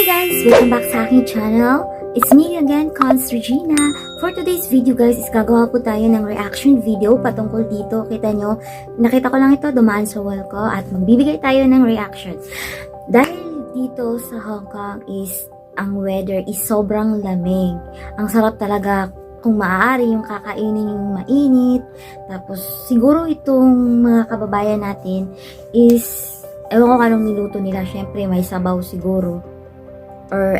Hey guys! Welcome back sa aking channel. It's me again, Cons Regina. For today's video guys, is gagawa po tayo ng reaction video patungkol dito. Kita nyo, nakita ko lang ito dumaan sa wall ko at magbibigay tayo ng reaction. Dahil dito sa Hong Kong is ang weather is sobrang lamig. Ang sarap talaga kung maaari yung kakainin yung mainit. Tapos siguro itong mga kababayan natin is ewan ko kung anong niluto nila. Syempre may sabaw siguro. Or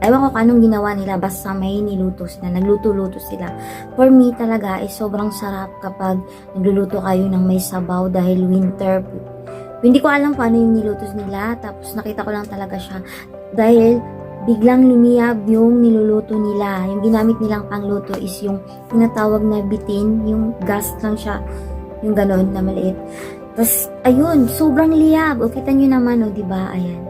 ewan ko anong ginawa nila basta may niluto sila. Nagluto-luto sila. For me talaga is sobrang sarap kapag nagluluto kayo ng may sabaw dahil winter. Hindi ko alam kung ano yung niluto nila. Tapos nakita ko lang talaga siya. Dahil biglang lumiyab yung niluluto nila. Yung ginamit nilang pangluto is yung tinatawag na bitin, yung gas lang siya, yung ganon na maliit. Tapos, ayun, sobrang liyab. O, kita nyo naman, o, di ba? Ayan.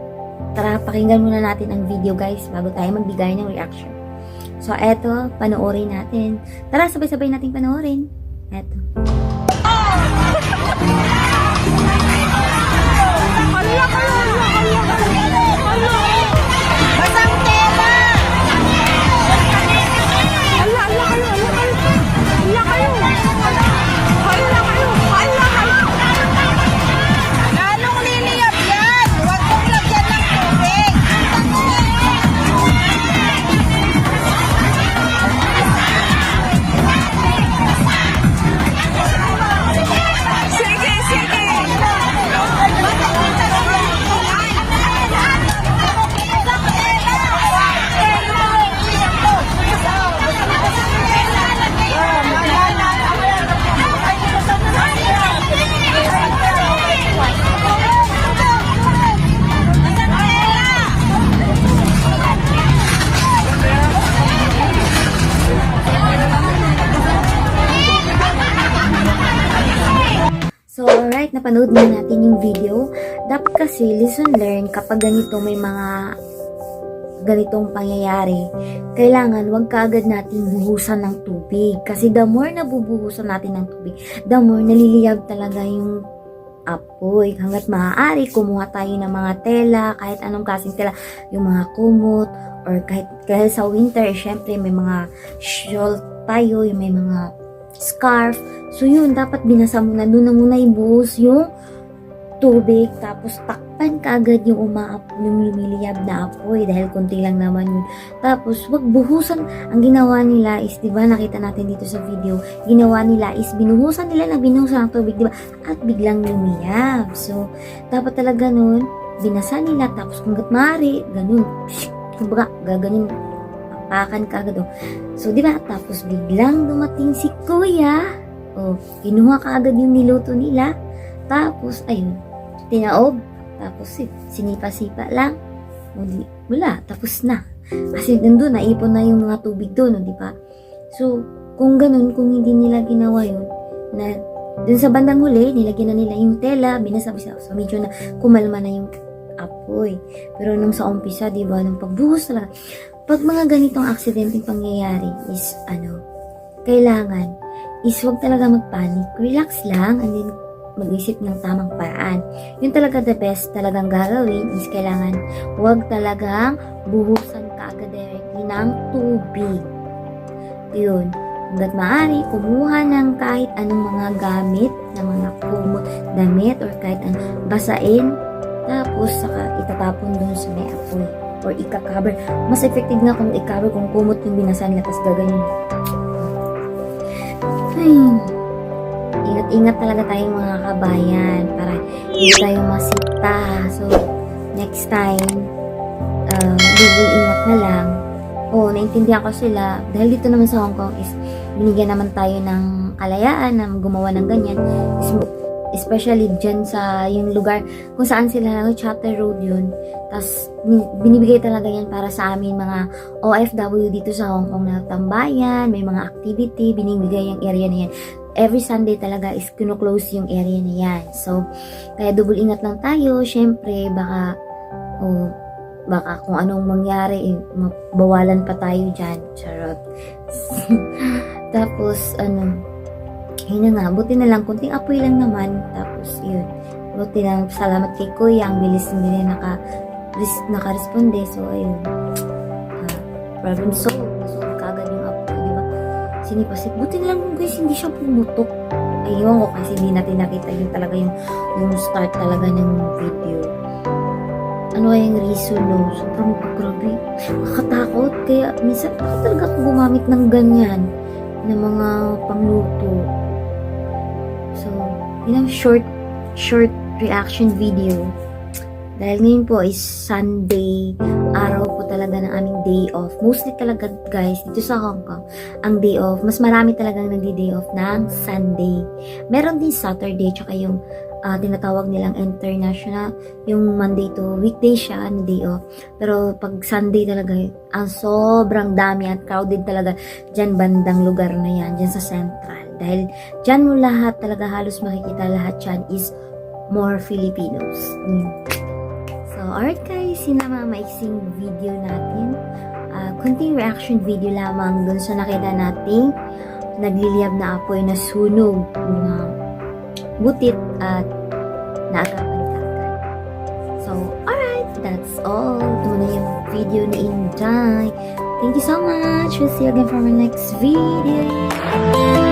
Tara, pakinggan muna natin ang video, guys, bago tayo magbigay ng reaction. So, eto, panoorin natin. Tara, sabay-sabay natin panoorin. Eto. napanood na natin yung video. Dapat kasi, listen learn, kapag ganito may mga ganitong pangyayari, kailangan wag kaagad natin buhusan ng tubig. Kasi the more na bubuhusan natin ng tubig, the more naliliyab talaga yung apoy. Hanggat maaari, kumuha tayo ng mga tela, kahit anong klaseng tela, yung mga kumot, or kahit, kahit sa winter, syempre may mga shawl tayo, yung may mga scarf. So yun, dapat binasa mo na doon na muna ibuhos yung tubig tapos takpan ka agad yung umaap yung lumiliyab na apoy dahil konti lang naman yun. Tapos wag buhusan. Ang ginawa nila is, di ba nakita natin dito sa video, ginawa nila is binuhusan nila na binuhusan ng tubig, di ba? At biglang lumiyab. So, dapat talaga nun, binasa nila tapos kung maaari, ganun. Kumbaga, gaganin pakan ka agad. oh. So, di ba? Tapos biglang dumating si kuya. O, kinuha ka agad yung niluto nila. Tapos, ayun, tinaob. Tapos, si- sinipa-sipa lang. O, wala, tapos na. Kasi nandun, naipon na yung mga tubig doon, o, di ba? So, kung ganun, kung hindi nila ginawa yun, na dun sa bandang huli, nilagyan na nila yung tela, binasabisa. So, medyo na kumalma na yung apoy. Pero nung sa umpisa, di ba, nung pagbuhos talaga, pag mga ganitong aksidenteng pangyayari is, ano, kailangan, is wag talaga magpanik. Relax lang, and then mag-isip ng tamang paraan. Yun talaga the best talagang gagawin is kailangan wag talagang buhusan ka agad directly ng tubig. Yun. Hanggat maaari, kumuha ng kahit anong mga gamit, na mga kumot, damit, or kahit ano, basain, tapos saka itatapon dun sa may apoy or ika-cover. Mas effective na kung i-cover kung kumot yung binasa nila tapos gaganyan. Ay, ingat-ingat talaga tayong mga kabayan para hindi tayo masita. So, next time, double ingat na lang. Oo, naintindihan ko sila. Dahil dito naman sa Hong Kong is binigyan naman tayo ng kalayaan na gumawa ng ganyan. Is- Especially dyan sa yung lugar kung saan sila ano, Chatter Road yun. Tapos binibigay talaga yan para sa amin mga OFW dito sa Hong Kong na tambayan, may mga activity, binibigay yung area na yan. Every Sunday talaga is kino-close yung area na yan. So, kaya double ingat lang tayo. Syempre, baka, oh, baka kung anong mangyari, eh, mabawalan pa tayo dyan. Charot. Tapos, ano, yun na nga, buti na lang, kunting apoy lang naman. Tapos, yun. Buti na, salamat kay Kuya, ang bilis nila naka res- nakaresponde. So, ayun. Ah, problem solved. Nasolve kaagad yung ko, di ba? Sinipasit. Buti na lang guys, hindi siya pumutok. Ayun ko kasi hindi natin nakita yung talaga yung, yung start talaga ng video. Ano yung reason, no? Sobrang grabe. Nakakatakot. Kaya minsan ako talaga ako gumamit ng ganyan ng mga pangluto. Yun ang short, short reaction video. Dahil ngayon po is Sunday, araw po talaga ng aming day off. Mostly talaga guys, dito sa Hong Kong, ang day off, mas marami talagang nagdi-day off ng Sunday. Meron din Saturday, tsaka yung ah, tinatawag nilang international, yung Monday to weekday siya, na day off. Pero pag Sunday talaga, ang sobrang dami at crowded talaga dyan bandang lugar na yan, dyan sa Central. Dahil dyan mo lahat talaga halos makikita lahat dyan is more Filipinos. Mm. So, alright guys, yun mga maiksing video natin. Ah, kunting reaction video lamang dun sa nakita nating nagliliyab na apoy na sunog mga butit at naagapan kaagad. So, alright, that's all. Ito na yung video na Inday. Thank you so much. We'll see you again for my next video.